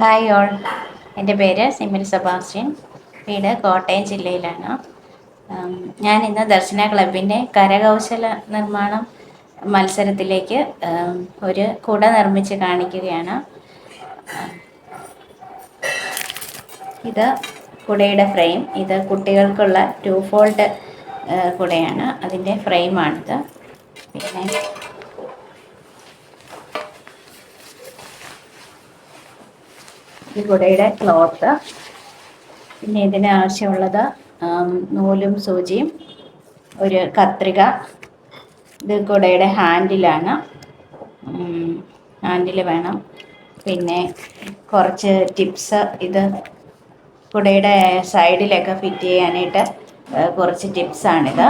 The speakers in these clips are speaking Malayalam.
ഹായ് ഓൾ എന്റെ പേര് സിമിൽ സെബാസ്റ്റ്യൻ. വീട് കോട്ടയം ജില്ലയിലാണ്. ഞാൻ ഇന്ന് ദർശന ക്ലബിന്റെ കരകൗശല നിർമ്മാണം മത്സരത്തിലേക്ക് ഒരു കുട നിർമ്മിച്ച് കാണിക്കുകയാണ്. ഇത് കുടയുടെ ഫ്രെയിം. ഇത് കുട്ടികൾക്കുള്ള ടു ഫോൾഡ് കുടയാണ്. അതിന്റെ ഫ്രെയിമാണിത്. പിന്നെ ഈ കുടയുടെ ക്ലോത്ത്. പിന്നെ ഇതിന് ആവശ്യമുള്ളത് നൂലും സൂചിയും ഒരു കത്രിക. ഇത് കുടയുടെ ഹാൻഡിലാണ്. ഹാൻഡിൽ വേണം. പിന്നെ കുറച്ച് ടിപ്സ് ഇത് കുടയുടെ സൈഡിലൊക്കെ ഫിറ്റ് ചെയ്യാനായിട്ട് കുറച്ച് ടിപ്സാണിത്.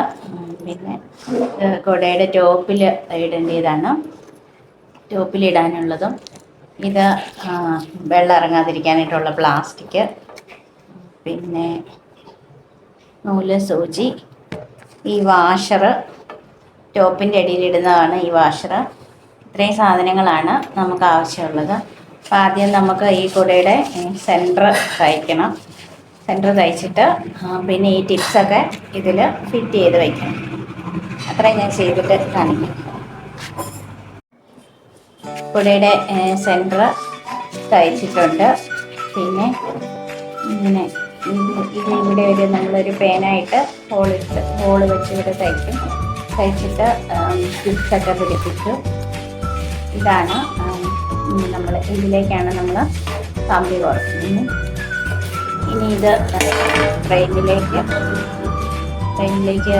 പിന്നെ കുടയുടെ ടോപ്പിൽ ഇടേണ്ടതാണ്. ടോപ്പിലിടാനുള്ളതും. ഇത് വെള്ളം ഇറങ്ങാതിരിക്കാനായിട്ടുള്ള പ്ലാസ്റ്റിക് പിന്നെ നൂൽ സൂചി ഈ വാഷറ് ടോപ്പിന്റെ അടിയിലിടുന്നതാണ് ഈ വാഷറ് ഇത്രയും സാധനങ്ങളാണ് നമുക്ക് ആവശ്യമുള്ളത്. അപ്പം ആദ്യം നമുക്ക് ഈ കുടയുടെ സെന്റർ തയ്ക്കണം. സെന്റർ തയ്ച്ചിട്ട് പിന്നെ ഈ ടിപ്സൊക്കെ ഇതിൽ ഫിറ്റ് ചെയ്ത് വയ്ക്കണം അത്രയും ഞാൻ ചെയ്തിട്ട് കാണിക്കാം. കുടയുടെ സെന്റർ തയ്ച്ചിട്ടുണ്ട്. പിന്നെ ഇങ്ങനെ ഇത് ഇവിടെ ഒരു നമ്മളൊരു പേനായിട്ട് ഹോളിട്ട് ഹോൾ വെച്ച് ഇവിടെ തയ്ക്കും. തയ്ച്ചിട്ട് സ്റ്റിച്ചൊക്കെ പിടിപ്പിച്ചു. ഇതാണ് നമ്മൾ ഇതിലേക്കാണ് നമ്മൾ കമ്പി കുറക്കുന്നത് ഇനി ഇത് ഫ്രെയിമിലേക്ക് ഫ്രെയിമിലേക്ക്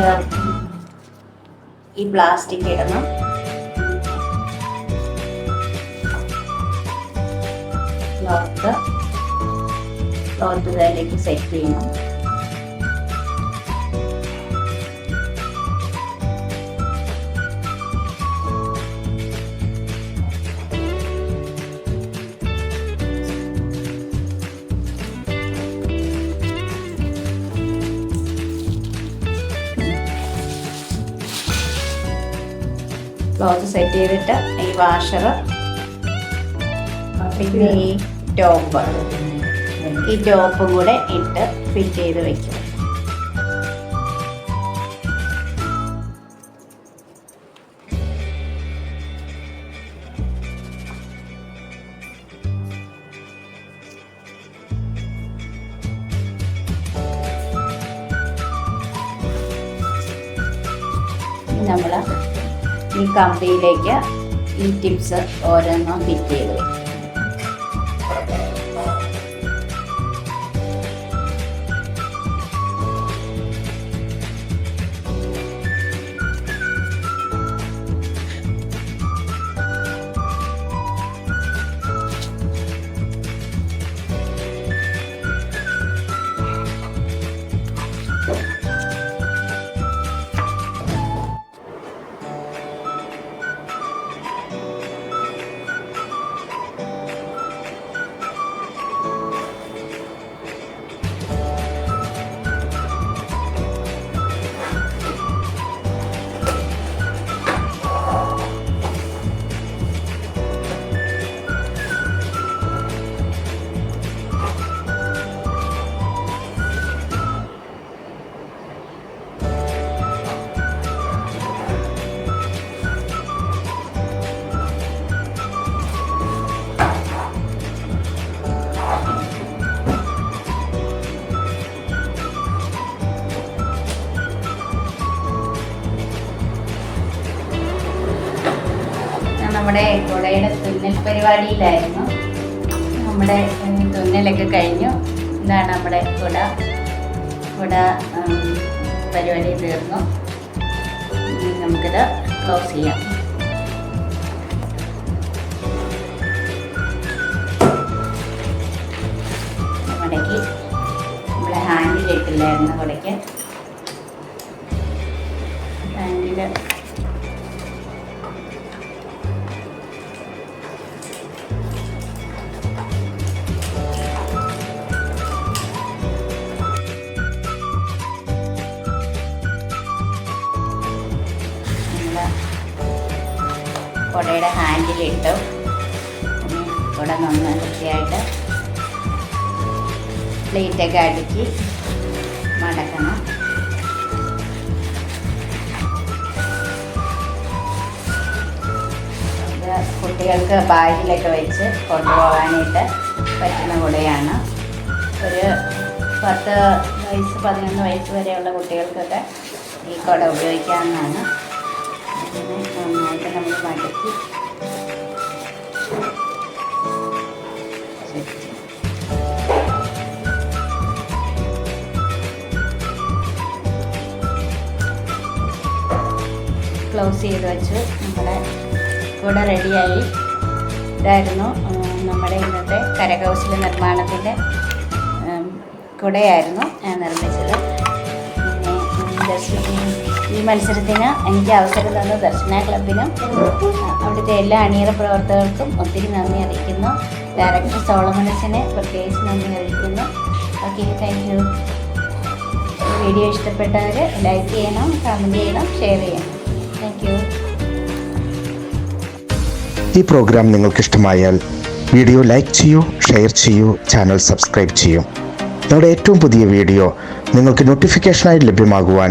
ഈ പ്ലാസ്റ്റിക് ഇടണം. ഇതിലേക്ക് സെറ്റ് ചെയ്യണം ക്ലോത്ത് സെറ്റ് ചെയ്തിട്ട് ഈ വാഷർ പിന്നെ ഈ ടോപ്പ്. ഈ ടോപ്പും കൂടെ ഇട്ട് ഫിറ്റ് ചെയ്ത് വെക്കും. നമ്മൾ ഈ കമ്പിയിലേക്ക് ഈ ടിപ്സ് ഓരോന്നും ഫിറ്റ് ചെയ്ത് വെക്കും. നമ്മുടെ കുടയുടെ തുന്നൽ പരിപാടിയിലായിരുന്നു. നമ്മുടെ തുന്നലൊക്കെ കഴിഞ്ഞു. ഇതാണ് നമ്മുടെ കുട. കുട പരിപാടി തീർന്നു. നമുക്കിത് ക്ലോസ് ചെയ്യാം. നമ്മുടെ ഹാൻഡിൽ ഇട്ടില്ലായിരുന്നു കുടയ്ക്ക്. കുടയുടെ ഹാൻഡിലിട്ടു കുട നന്ന വൃത്തിയായിട്ട് പ്ലേറ്റൊക്കെ അടുക്കി മടക്കണം. കുട്ടികൾക്ക് ബാഗിലൊക്കെ വെച്ച് കൊണ്ടുപോകാനായിട്ട് പറ്റുന്ന കുടയാണ്. ഒരു പത്ത് വയസ്സ് പതിനൊന്ന് വയസ്സ് വരെയുള്ള കുട്ടികൾക്കൊക്കെ ഈ കുട ഉപയോഗിക്കാവുന്നതാണ്. ക്ലോസ് ചെയ്ത് വെച്ചു. നമ്മുടെ കൂടെ റെഡിയായി ഇതായിരുന്നു നമ്മുടെ ഇന്നത്തെ കരകൗശല നിർമ്മാണത്തിന്റെ കുടയായിരുന്നു ഞാൻ നിർമ്മിച്ചത്. പിന്നെ ഈ മത്സരത്തിന് എനിക്ക് അവസരം തന്ന ദർശന ക്ലബിനും. അവിടുത്തെ എല്ലാ അണിയറ പ്രവർത്തകർക്കും ഒത്തിരി നന്ദി അറിയിക്കുന്നു. ഡയറക്ടർ സോളമനസിനെ പ്രത്യേകിച്ച് നന്ദി അറിയിക്കുന്നു. ഓക്കെ താങ്ക് യു വീഡിയോ ഇഷ്ടപ്പെട്ടവർ ലൈക്ക് ചെയ്യണം കമന്റ് ചെയ്യണം ഷെയർ ചെയ്യണം. താങ്ക് യു ഈ പ്രോഗ്രാം നിങ്ങൾക്ക് ഇഷ്ടമായാൽ വീഡിയോ ലൈക്ക് ചെയ്യൂ ഷെയർ ചെയ്യൂ ചാനൽ സബ്സ്ക്രൈബ് ചെയ്യൂ. നമ്മുടെ ഏറ്റവും പുതിയ വീഡിയോ നിങ്ങൾക്ക് നോട്ടിഫിക്കേഷനായി ലഭ്യമാകുവാൻ